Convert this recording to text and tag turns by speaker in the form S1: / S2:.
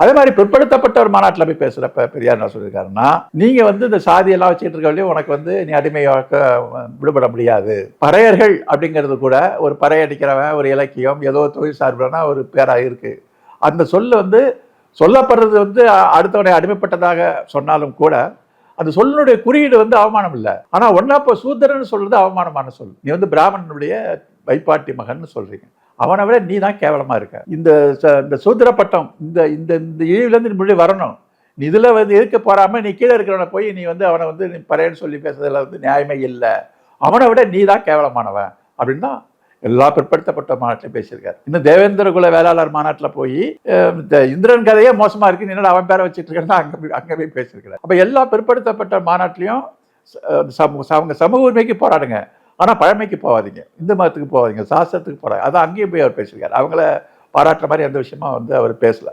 S1: அதே மாதிரி பிற்படுத்தப்பட்ட ஒரு மாநாட்டில் போய் பேசுகிறப்ப பெரியார் என்ன சொல்லியிருக்காருன்னா நீங்கள் வந்து இந்த சாதியெல்லாம் வச்சுட்டு இருக்க உனக்கு வந்து நீ அடிமையாக்க விடுபட முடியாது. பறையர்கள் அப்படிங்கிறது கூட ஒரு பறை அடிக்கிறவன் ஒரு இலக்கியம் ஏதோ தொழில் சார்புனா ஒரு பேராக இருக்கு. அந்த சொல்லு வந்து சொல்லப்படுறது வந்து அடுத்தவனை அடிமைப்பட்டதாக சொன்னாலும் கூட அந்த சொல்லினுடைய குறியீடு வந்து அவமானம் இல்லை. ஆனால் ஒன்றா இப்போ சூத்திரன்னு சொல்கிறது அவமானமான சொல். நீ வந்து பிராமணனுடைய வைப்பாட்டி மகன் சொல்கிறீங்க அவனை விட நீ தான் கேவலமாக இருக்க. இந்த ச- இந்த சூத்திர பட்டம் இந்த இந்த இந்த இழிவுலேருந்து நீ முன்னாடி வரணும். நீ இதில் வந்து இருக்க போகாமல் நீ கீழே இருக்கிறவனை போய் நீ வந்து அவனை வந்து நீ பறையன்னு சொல்லி பேசுறதுல வந்து நியாயமே இல்லை. அவனை விட நீ தான் கேவலமானவன் அப்படின்னு தான் எல்லா பிற்படுத்தப்பட்ட மாநாட்டிலும் பேசியிருக்காரு. இன்னும் தேவேந்திர குல வேளாளர் மாநாட்டில் போய் இந்த இந்திரன் கதையே மோசமாக இருக்குது என்னடா அவன் பேரை வச்சுட்டு இருக்கேன்னு அங்கே போய் அங்கே போய் பேசியிருக்கிறார். அப்போ எல்லா பிற்படுத்தப்பட்ட மாநாட்டிலையும் ச- அவங்க சமூக உரிமைக்கு போராடுங்க. ஆனால் பழமைக்கு போகாதீங்க. இந்து மதத்துக்கு போகாதீங்க. சாஸ்திரத்துக்கு போகாதீங்க அதான் அங்கேயும் போய் அவர் பேசியிருக்காரு. அவங்கள பாராட்டுற மாதிரி எந்த விஷயமா வந்து அவர் பேசலை.